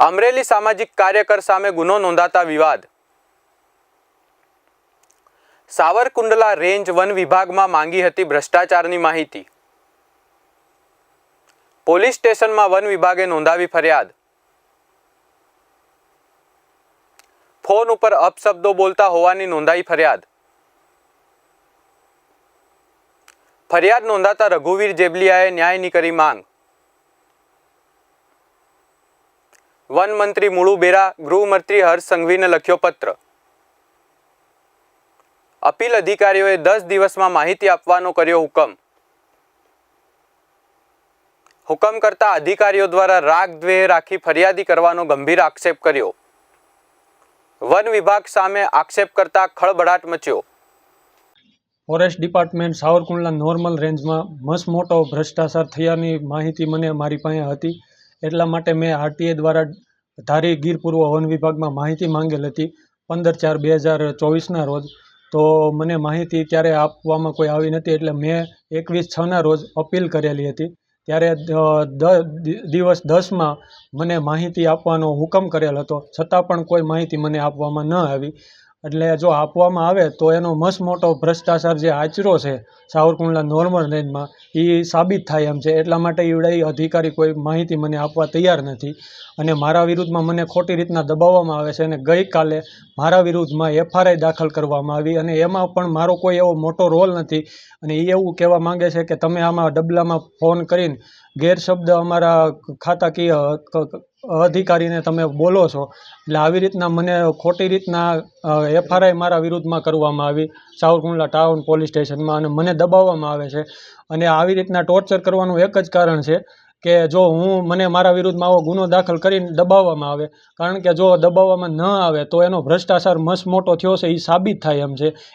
અમરેલી સામાજિક કાર્યકર સામે ગુનો નોંધાતા વિવાદ. સાવરકુંડલા રેન્જ વન વિભાગમાં માંગી હતી ભ્રષ્ટાચારની માહિતી. પોલીસ સ્ટેશનમાં વન વિભાગે નોંધાવી ફરિયાદ. ફોન ઉપર અપશબ્દો બોલતા હોવાની નોંધાઈ ફરિયાદ. ફરિયાદ નોંધાતા રઘુવીર જેબલિયાએ ન્યાયની કરી માંગ. વન મંત્રી મુળુ ગૃહમંત્રી હર્ષ સંઘવીને લખ્યો પત્ર. અપીલ અધિકારીઓએ દસ દિવસમાં માહિતી આપવાનો કર્યો હુકમ. હુકમ કરતા અધિકારીઓ દ્વારા રાગ દ્વેહ રાખી ફરિયાદી કરવાનો ગંભીર આક્ષેપ કર્યો. વન વિભાગ સામે આક્ષેપ કરતા ખળબડાટ મચ્યો. ફોરેસ્ટ ડિપાર્ટમેન્ટ સાવરકુંડલા નોર્મલ રેન્જમાં મસ્ત મોટો ભ્રષ્ટાચાર થયાની માહિતી મને મારી પાસે હતી. એટલા માટે મેં આરટીએ દ્વારા ધારી ગીર પૂર્વ વન વિભાગમાં માહિતી માંગેલ હતી પંદર ચાર બે હજાર ચોવીસના રોજ. તો મને માહિતી ત્યારે આપવામાં કોઈ આવી નથી એટલે મેં એકવીસ છના રોજ અપીલ કરેલી હતી. ત્યારે દિવસ દસમાં મને માહિતી આપવાનો હુકમ કરેલ હતો. છતાં પણ કોઈ માહિતી મને આપવામાં ન આવી. એટલે જો આપવામાં આવે તો એનો મસ્ત મોટો ભ્રષ્ટાચાર જે આચરો છે સાવરકુંડલા નોર્મલ રેન્જમાં, એ સાબિત થાય એમ છે. એટલા માટે એવડે અધિકારી કોઈ માહિતી મને આપવા તૈયાર નથી. અને મારા વિરુદ્ધમાં મને ખોટી રીતના દબાવવામાં આવે છે અને ગઈકાલે મારા વિરુદ્ધમાં એફઆરઆઈ દાખલ કરવામાં આવી અને એમાં પણ મારો કોઈ એવો મોટો રોલ નથી. અને એ એવું કહેવા માંગે છે કે તમે આમાં ડબલામાં ફોન કરીને ગેરશબ્દ અમારા ખાતાકીય અધિકારીને તમે બોલો છો. એટલે આવી રીતના મને ખોટી રીતના એફઆરઆઈ મારા વિરુદ્ધમાં કરવામાં આવી, સાવરકુંડલા ટાઉન પોલીસ સ્ટેશનમાં અને મને દબાવવામાં આવે છે. અને આવી રીતના ટોર્ચર કરવાનું એક જ કારણ છે કે જો હું, મને મારા વિરુદ્ધમાં આવો ગુનો દાખલ કરીને દબાવવામાં આવે. કારણ કે જો દબાવવામાં ન આવે તો એનો ભ્રષ્ટાચાર મસ્ત મોટો થયો છે એ સાબિત થાય એમ છે.